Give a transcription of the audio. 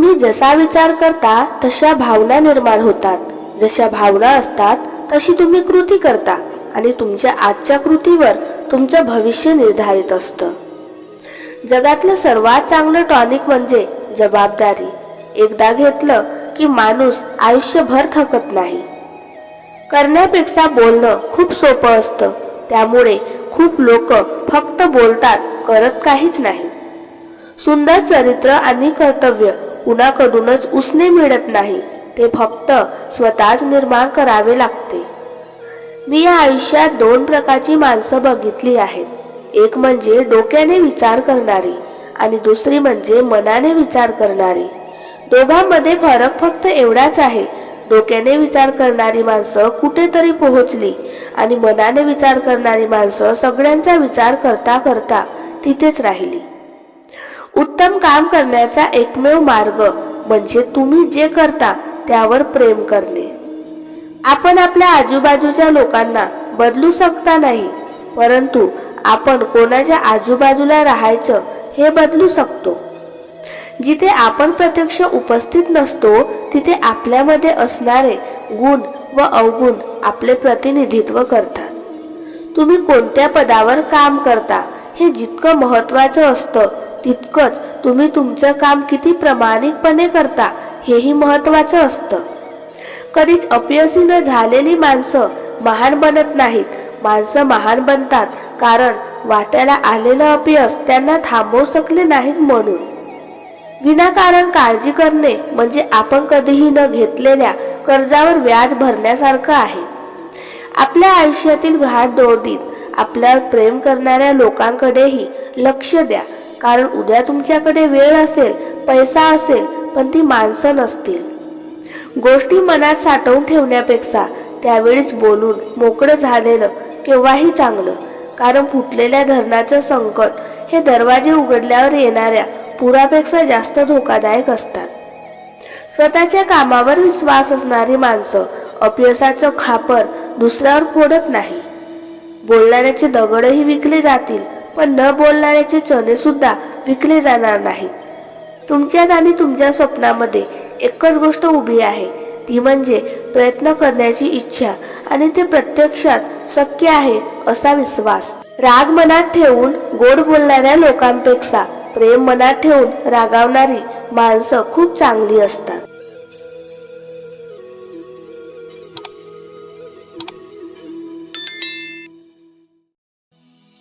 तुम्ही जसा विचार करता तशा भावना निर्माण होतात. जशा भावना असतात तशी तुम्ही कृती करता आणि तुमच्या आजच्या कृतीवर तुमचं भविष्य निर्धारित असतं. जगातलं सर्वात चांगलं टॉनिक म्हणजे जबाबदारी. एकदा घेतलं की माणूस आयुष्यभर थकत नाही. करण्यापेक्षा बोलणं खूप सोपं असतं. त्यामुळे खूप लोक फक्त बोलतात करत काहीच नाही. सुंदर चरित्र आणि कर्तव्य कुणाकडूनच उसने मिळत नाही. ते फक्त स्वतःच निर्माण करावे लागते. मी या आयुष्यात दोन प्रकारची माणसं बघितली आहेत. एक म्हणजे डोक्याने विचार करणारी आणि दुसरी म्हणजे मनाने विचार करणारी. दोघांमध्ये फरक फक्त एवढाच आहे. डोक्याने विचार करणारी माणसं कुठेतरी पोहोचली आणि मनाने विचार करणारी माणसं सगळ्यांचा विचार करता करता तिथेच राहिली. उत्तम काम करण्याचा एकमेव मार्ग म्हणजे तुम्ही जे करता त्यावर प्रेम करणे. आपण आपल्या आजूबाजूच्या लोकांना बदलू शकता नाही परंतु आपण कोणाच्या आजूबाजूला राहायचं हे बदलू शकतो. जिथे आपण प्रत्यक्ष उपस्थित नसतो तिथे आपल्यामध्ये असणारे गुण व अवगुण आपले प्रतिनिधित्व करतात. तुम्ही कोणत्या पदावर काम करता हे जितकं महत्वाचं असतं तितकंच तुम्ही तुमचं काम किती प्रामाणिकपणे करता हेही महत्वाचं असतं. कधीच अपयशी न झालेली माणसं महान बनत नाहीत. माणसं महान बनतात कारण वाट्याला आलेलं अपयश त्यांना थांबवू शकले नाहीत म्हणून. विनाकारण काळजी करणे म्हणजे आपण कधीही न घेतलेल्या कर्जावर व्याज भरण्यासारखं आहे. आपल्या आयुष्यातील घाटदोडीत आपल्यावर प्रेम करणाऱ्या लोकांकडेही लक्ष द्या. कारण उद्या तुमच्याकडे वेळ असेल पैसा असेल पण ती माणसं नसतील. गोष्टी मनात साठवून ठेवण्यापेक्षा त्यावेळीच बोलून मोकळं झालेलं केव्हाही चांगलं कारण फुटलेल्या धरणाचं संकट हे दरवाजे उघडल्यावर येणाऱ्या पुरापेक्षा जास्त धोकादायक असतात. स्वतःच्या कामावर विश्वास असणारी माणसं अपयशाचं खापर दुसऱ्यावर फोडत नाही बोलणाऱ्याचे दगडही विकले जातील पण न बोलणाऱ्याचे चणे सुद्धा विकले जाणार नाहीत तुमच्यात आणि तुमच्या स्वप्नामध्ये एकच गोष्ट उभी आहे ती म्हणजे प्रयत्न करण्याची इच्छा आणि ते प्रत्यक्षात शक्य आहे असा विश्वास. राग मनात ठेवून गोड बोलणाऱ्या लोकांपेक्षा प्रेम मनात ठेवून रागावणारी माणसं खूप चांगली असतात.